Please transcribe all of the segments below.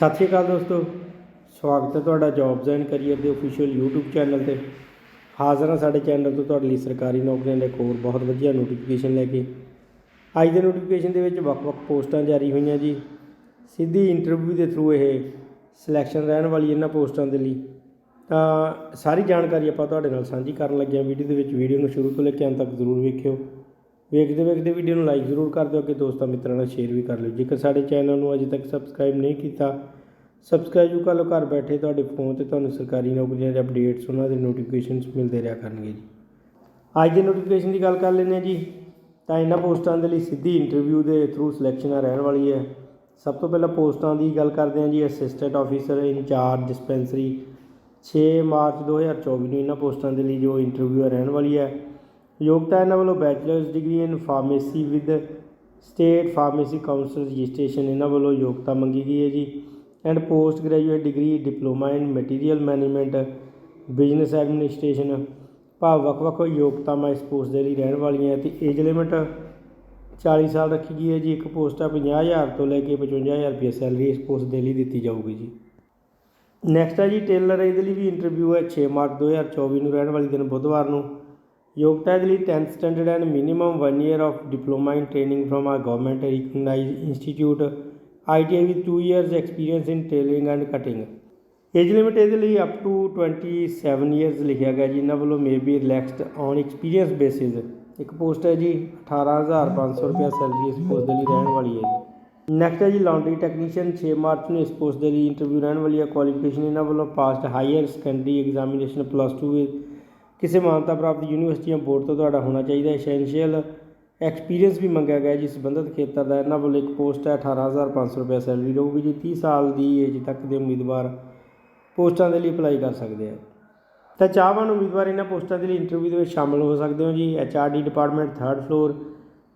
ਸਤਿ ਸ਼੍ਰੀ ਅਕਾਲ ਦੋਸਤੋ। ਸਵਾਗਤ ਹੈ ਤੁਹਾਡਾ ਜੌਬਸ ਐਂਡ ਕੈਰੀਅਰ ਦੇ ਅਫੀਸ਼ੀਅਲ YouTube ਚੈਨਲ ਤੇ। ਹਾਜ਼ਰ ਹਾਂ ਸਾਡੇ ਚੈਨਲ ਤੋਂ ਤੁਹਾਡੇ ਲਈ ਸਰਕਾਰੀ ਨੌਕਰੀਆਂ ਦੇ ਇੱਕ ਹੋਰ ਬਹੁਤ ਵਧੀਆ ਨੋਟੀਫਿਕੇਸ਼ਨ ਲੈ ਕੇ। ਅੱਜ ਦੇ ਨੋਟੀਫਿਕੇਸ਼ਨ ਦੇ ਵਿੱਚ ਵੱਖ-ਵੱਖ ਪੋਸਟਾਂ ਜਾਰੀ ਹੋਈਆਂ ਜੀ। ਸਿੱਧੀ ਇੰਟਰਵਿਊ ਦੇ ਥਰੂ ਇਹ ਸਿਲੈਕਸ਼ਨ ਰਹਿਣ ਵਾਲੀ ਇਹਨਾਂ ਪੋਸਟਾਂ ਦੇ ਲਈ। ਤਾਂ ਸਾਰੀ ਜਾਣਕਾਰੀ ਆਪਾਂ ਤੁਹਾਡੇ ਨਾਲ ਸਾਂਝੀ ਕਰਨ ਲੱਗੇ ਹਾਂ। ਵੀਡੀਓ ਦੇ ਵਿੱਚ ਵੀਡੀਓ ਨੂੰ ਸ਼ੁਰੂ ਤੋਂ ਲੈ ਕੇ ਅੰਤ ਤੱਕ ਜ਼ਰੂਰ ਵੇਖਿਓ। ਵੇਖਦੇ ਵੇਖਦੇ ਵੀਡੀਓ ਨੂੰ ਲਾਈਕ ਜ਼ਰੂਰ ਕਰ ਦਿਓ ਕਿ ਦੋਸਤਾਂ ਮਿੱਤਰਾਂ ਨਾਲ ਸ਼ੇਅਰ ਵੀ ਕਰ ਲਿਓ। ਜੇਕਰ ਸਾਡੇ ਚੈਨਲ ਨੂੰ ਅਜੇ ਤੱਕ ਸਬਸਕ੍ਰਾਈਬ ਨਹੀਂ ਕੀਤਾ ਸਬਸਕ੍ਰਾਈਬ ਜੂ ਕਰ ਲਓ। ਘਰ ਬੈਠੇ ਤੁਹਾਡੇ ਫੋਨ ਤੇ ਤੁਹਾਨੂੰ ਸਰਕਾਰੀ ਨੌਕਰੀਆਂ ਦੇ ਅਪਡੇਟਸ ਉਹਨਾਂ ਦੇ ਨੋਟੀਫਿਕੇਸ਼ਨਸ ਮਿਲਦੇ ਰਿਹਾ ਕਰਨਗੇ ਜੀ। ਅੱਜ ਦੇ ਨੋਟੀਫਿਕੇਸ਼ਨ ਦੀ ਗੱਲ ਕਰ ਲੈਂਦੇ ਹਾਂ ਜੀ। ਤਾਂ ਇਹਨਾਂ ਪੋਸਟਾਂ ਦੇ ਲਈ ਸਿੱਧੀ ਇੰਟਰਵਿਊ ਦੇ ਥਰੂ ਸਿਲੈਕਸ਼ਨ ਰਹਿਣ ਵਾਲੀ ਹੈ। ਸਭ ਤੋਂ ਪਹਿਲਾਂ ਪੋਸਟਾਂ ਦੀ ਗੱਲ ਕਰਦੇ ਹਾਂ ਜੀ। Assistant officer incharge dispensary 6 March 2024 ਨੂੰ ਇਹਨਾਂ ਪੋਸਟਾਂ ਦੇ ਲਈ ਜੋ ਇੰਟਰਵਿਊ ਰਹਿਣ ਵਾਲੀ ਹੈ। ਯੋਗਤਾ ਇਹਨਾਂ ਵੱਲੋਂ bachelors degree in pharmacy with state pharmacy council registration ਇਹਨਾਂ ਵੱਲੋਂ ਯੋਗਤਾ ਮੰਗੀ ਗਈ ਹੈ ਜੀ। And post graduate degree diploma in material management business administration ਭਾਵ ਵੱਖ-ਵੱਖ ਯੋਗਤਾਵਾਂ ਇਸ ਪੋਸਟ ਦੇ ਲਈ ਰਹਿਣ ਵਾਲੀਆਂ ਤੇ ਏਜ ਲਿਮਿਟ 40 ਸਾਲ ਰੱਖੀ ਗਈ ਹੈ ਜੀ। ਇੱਕ ਪੋਸਟ ਆ 50000 ਤੋਂ ਲੈ ਕੇ 55000 ਰੁਪਏ ਸੈਲਰੀ ਇਸ ਪੋਸਟ ਦੇ ਲਈ ਦਿੱਤੀ ਜਾਊਗੀ ਜੀ। ਨੈਕਸਟ ਆ ਜੀ ਟੇਲਰ ਇਹਦੇ ਲਈ ਵੀ ਇੰਟਰਵਿਊ ਹੈ। 6 ਮਾਰਚ 2024 ਨੂੰ ਰਹਿਣ ਵਾਲੀ ਦਿਨ ਬੁੱਧਵਾਰ ਨੂੰ। ਯੋਗਤਾ ਦੇ ਲਈ 10th standard and minimum 1 year of diploma in training from a government recognised institute ITI with 2 years experience in tailoring and cutting age limit ਇਹਦੇ ਲਈ ਅਪ ਟੂ 27 ਇਅਰਸ ਲਿਖਿਆ ਗਿਆ ਜੀ। ਇਹਨਾਂ ਵੱਲੋਂ may be relaxed on experience basis ਇੱਕ post ਹੈ ਜੀ 18500 ਰੁਪਏ ਸੈਲਰੀ ਇਸ ਪੋਸਟ ਦੇ ਲਈ ਰਹਿਣ ਵਾਲੀ ਹੈ ਜੀ। ਨੈਕਸਟ ਹੈ ਜੀ ਲਾਂਡਰੀ ਟੈਕਨੀਸ਼ੀਅਨ 6 ਮਾਰਚ ਨੂੰ ਇਸ ਪੋਸਟ ਦੇ ਲਈ ਇੰਟਰਵਿਊ ਰਹਿਣ ਵਾਲੀ ਹੈ। ਕੁਆਲੀਫਿਕੇਸ਼ਨ ਇਹਨਾਂ ਵੱਲੋਂ passed higher secondary examination plus 2 ਵਿੱਚ ਕਿਸੇ ਮਾਨਤਾ ਪ੍ਰਾਪਤ ਯੂਨੀਵਰਸਿਟੀਆਂ ਬੋਰਡ ਤੋਂ ਤੁਹਾਡਾ ਹੋਣਾ ਚਾਹੀਦਾ ਐਸੈਂਸ਼ੀਅਲ ਐਕਸਪੀਰੀਅੰਸ ਵੀ ਮੰਗਿਆ ਗਿਆ ਜੀ ਸੰਬੰਧਿਤ ਖੇਤਰ ਦਾ। ਇਹਨਾਂ ਵੱਲੋਂ ਇੱਕ ਪੋਸਟ ਹੈ 18500 ਰੁਪਏ ਸੈਲਰੀ ਰਹੂਗੀ ਜੀ 30 ਸਾਲ ਦੀ ਏਜ ਤੱਕ ਦੇ ਉਮੀਦਵਾਰ ਪੋਸਟਾਂ ਦੇ ਲਈ ਅਪਲਾਈ ਕਰ ਸਕਦੇ ਆ। ਤਾਂ ਚਾਹਵਾਨ ਉਮੀਦਵਾਰ ਇਹਨਾਂ ਪੋਸਟਾਂ ਦੇ ਲਈ ਇੰਟਰਵਿਊ ਦੇ ਵਿੱਚ ਸ਼ਾਮਲ ਹੋ ਸਕਦੇ ਹੋ ਜੀ। D department 3rd floor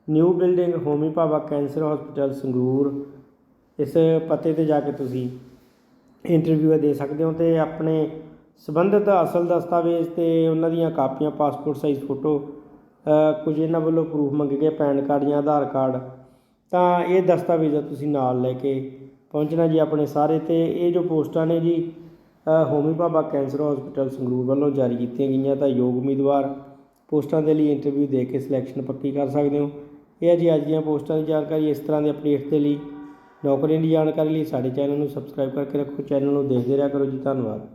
new building Homi Bhabha cancer hospital Sangrur. ਇਸ ਪਤੇ ਤੇ ਜਾ ਕੇ ਤੁਸੀਂ ਇੰਟਰਵਿਊ ਦੇ ਸਕਦੇ ਹੋ ਤੇ ਆਪਣੇ ਸੰਬੰਧਿਤ ਅਸਲ ਦਸਤਾਵੇਜ਼ ਤੇ ਉਹਨਾਂ ਦੀਆਂ ਕਾਪੀਆਂ, ਪਾਸਪੋਰਟ ਸਾਈਜ਼ ਫੋਟੋ ਕੁਝ ਇਹਨਾਂ ਵੱਲੋਂ ਪ੍ਰੂਫ ਮੰਗੇ ਗਏ, ਪੈਨ ਕਾਰਡ ਜਾਂ ਆਧਾਰ ਕਾਰਡ। ਤਾਂ ਇਹ ਦਸਤਾਵੇਜ਼ ਤੁਸੀਂ ਨਾਲ ਲੈ ਕੇ ਪਹੁੰਚਣਾ ਜੀ ਆਪਣੇ ਸਾਰੇ ਤੇ। ਇਹ ਜੋ ਪੋਸਟਾਂ ਨੇ ਜੀ ਹੋਮੀ ਬਾਬਾ ਕੈਂਸਰ ਹਸਪੀਟਲ ਸੰਗਰੂਰ ਵੱਲੋਂ ਜਾਰੀ ਕੀਤੀਆਂ ਗਈਆਂ ਤਾਂ ਯੋਗ ਉਮੀਦਵਾਰ ਪੋਸਟਾਂ ਦੇ ਲਈ ਇੰਟਰਵਿਊ ਦੇ ਕੇ ਸਿਲੈਕਸ਼ਨ ਪੱਕੀ ਕਰ ਸਕਦੇ ਹੋ। ਇਹ ਹੈ ਜੀ ਅੱਜ ਦੀਆਂ ਪੋਸਟਾਂ ਦੀ ਜਾਣਕਾਰੀ। ਇਸ ਤਰ੍ਹਾਂ ਦੇ ਅਪਡੇਟਸ ਦੇ ਲਈ ਨੌਕਰੀਆਂ ਦੀ ਜਾਣਕਾਰੀ ਲਈ ਸਾਡੇ ਚੈਨਲ ਨੂੰ ਸਬਸਕ੍ਰਾਈਬ ਕਰਕੇ ਰੱਖੋ। ਚੈਨਲ ਨੂੰ ਦੇਖਦੇ ਰਿਹਾ ਕਰੋ ਜੀ। ਧੰਨਵਾਦ।